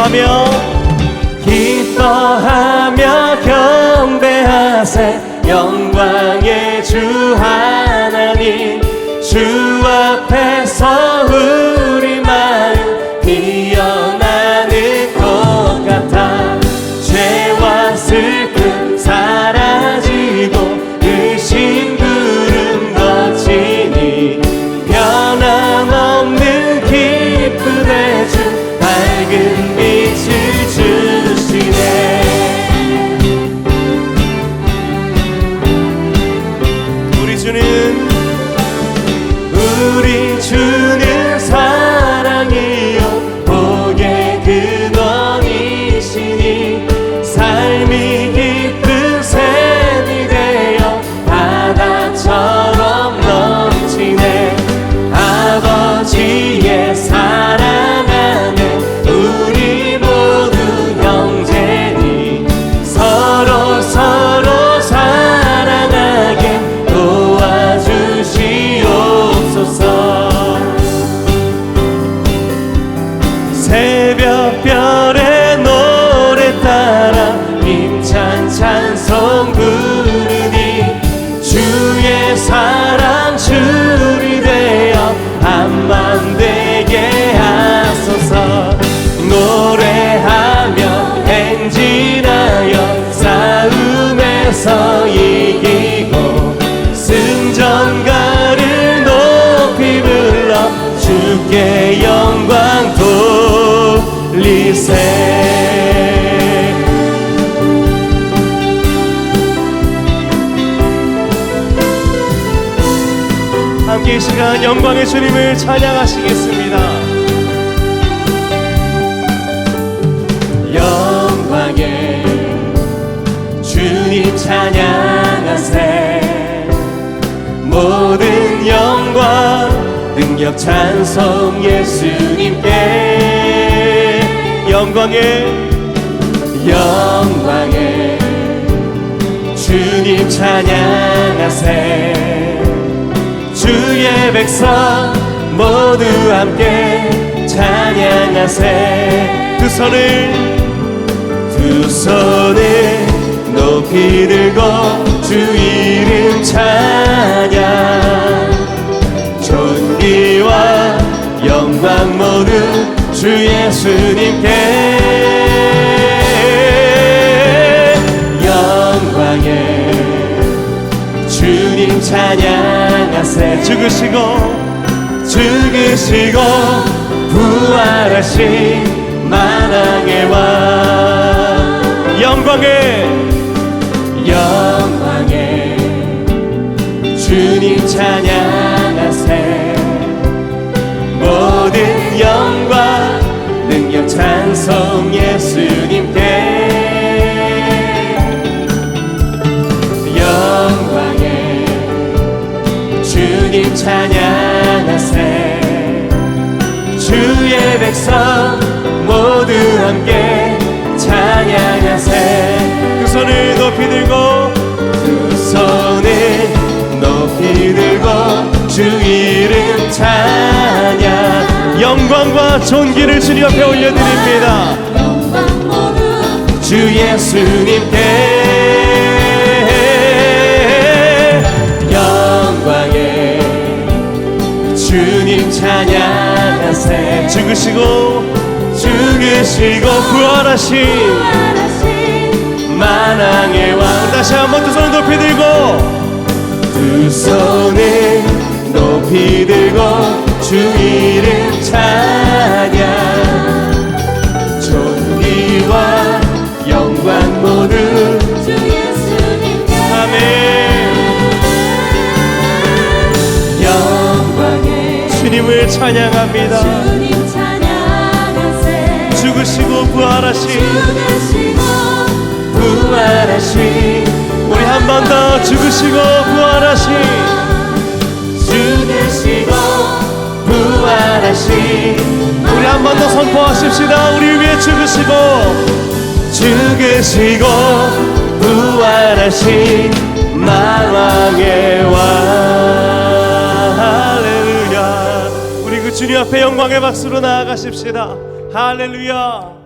기뻐하며 기뻐하며 경배하세. 영광의 주 하나님 주 앞에서 우리 마음 피어 새벽별의 돌리세 함께 이 시간 영광의 주님을 찬양하시겠습니다. 영광의 주님 찬양하세 모든 영광 능력 찬송 예수님께 영광의 영광의 주님 찬양하세. 주의 백성 모두 함께 찬양하세. 두 손을 두 손을 높이 들고 주 이름 찬양. 존귀와 영광 모두 주 예수님께 영광의 주님 찬양하세. 죽으시고 죽으시고 부활하신 만왕의 왕. 영광의 영광의 주님 찬양 모든 영광 능력 찬송 예수님께. 영광의 주님 찬양하세. 주의 백성 영광과 존귀를 주님 앞에 올려드립니다. 주 예수님께 영광의 주님 찬양하세 죽으시고 죽으시고 부활하신 만왕의 왕 다시 한번 두 손을 높이 들고 두 손을 높이 들고 주이 주님을 찬양합니다. 주님 찬양하세 죽으시고 부활하신 부활하신 우리 한 번 더 죽으시고 부활하신 죽으시고 부활하신 우리 한 번 더 선포하십시다. 우리 위해 죽으시고 죽으시고 부활하신 앞에 영광의 박수로 나아가십시다. 할렐루야